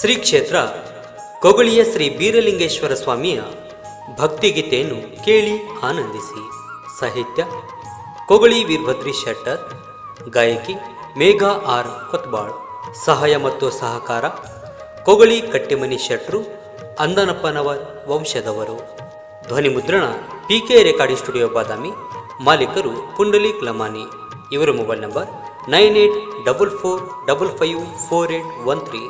ಶ್ರೀ ಕ್ಷೇತ್ರ ಕೊಗಳಿಯ ಶ್ರೀ ಬೀರಲಿಂಗೇಶ್ವರ ಸ್ವಾಮಿಯ ಭಕ್ತಿಗೀತೆಯನ್ನು ಕೇಳಿ ಆನಂದಿಸಿ. ಸಾಹಿತ್ಯ, ಕೊಗಳಿ ವೀರಭದ್ರಿ ಶೆಟ್ಟರ್, ಗಾಯಕಿ ಮೇಘಾ ಆರ್ ಕೊತ್ಬಾಳ್. ಸಹಾಯ ಮತ್ತು ಸಹಕಾರ, ಕೊಗಳಿ ಕಟ್ಟಿಮನಿ ಶೆಟ್ರು ಅಂದನಪ್ಪನವರ್ ವಂಶದವರು. ಧ್ವನಿ ಮುದ್ರಣ P K recording studio Badami, ಮಾಲೀಕರು ಪುಂಡಲೀಕ್ ಲಮಾನಿ ಇವರ mobile number, nine eight double four double five four eight one three.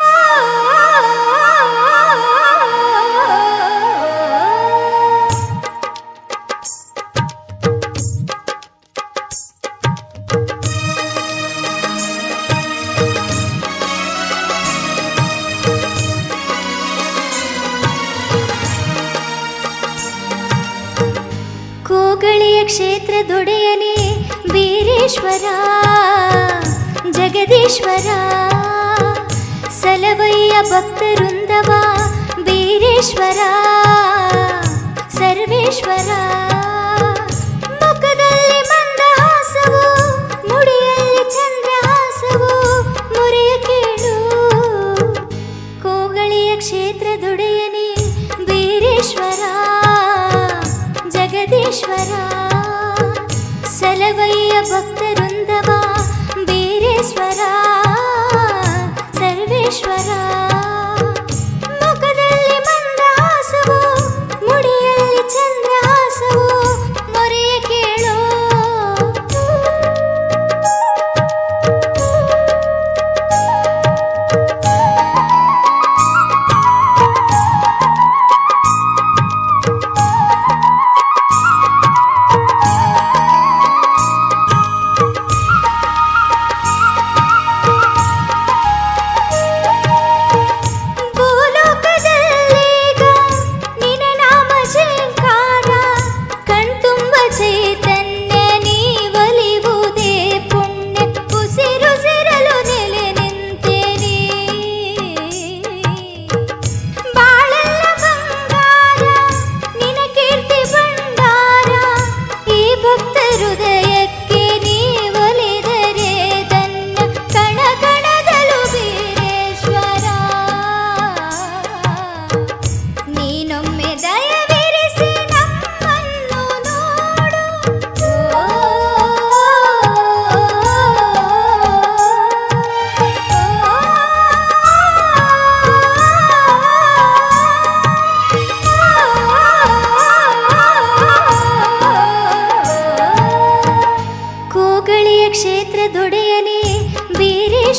Oh ಕೋಗಳಿಯ ಕ್ಷೇತ್ರದೊಡೆಯನೇ ಬೀರೇಶ್ವರ ಜಗದೀಶ್ವರ. ಸಲವಯ್ಯ ಭಕ್ತರುಂದವ ಬೀರೇಶ್ವರ ಸರ್ವೇಶ್ವರ. ಜಗದೀಶ್ವರ ಸಲವಯ್ಯ ಭಕ್ತರುಂದವ ಬೀರೇಶ್ವರ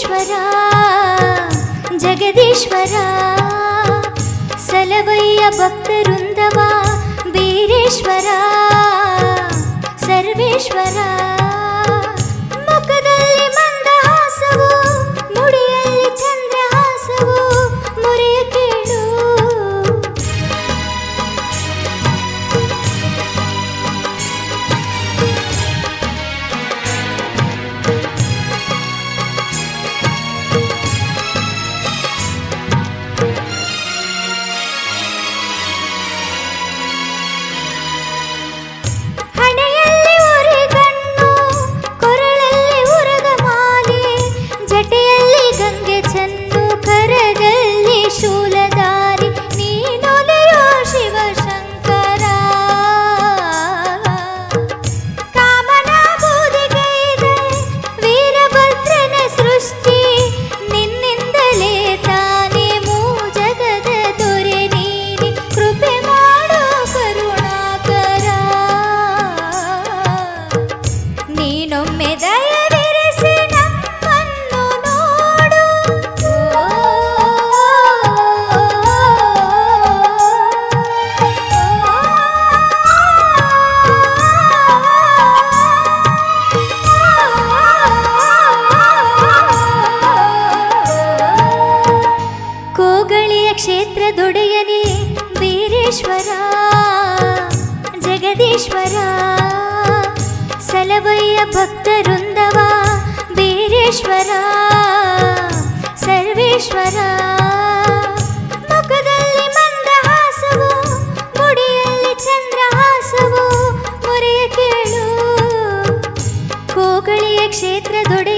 ಬೀರೇಶ್ವರ ಜಗದೀಶ್ವರ ಸಲವಯ್ಯ ಭಕ್ತರುಂದವ ಬೀರೇಶ್ವರ ಸರ್ವೇಶ್ವರ i ಜಗದೀಶ್ವರ ಸಲವಯ್ಯ ಭಕ್ತರುಂದವ ಬೀರೇಶ್ವರ. ಸರ್ವೇಶ್ವರ. ಮುಖದಲ್ಲಿ ಮಂದಹಾಸವು ಮುಡಿಯಲ್ಲಿ ಚಂದ್ರಹಾಸವು ಮೊರೆಯ ಕೇಳು. ಕೋಗಳಿಯ ವೀರೇಶ್ವರ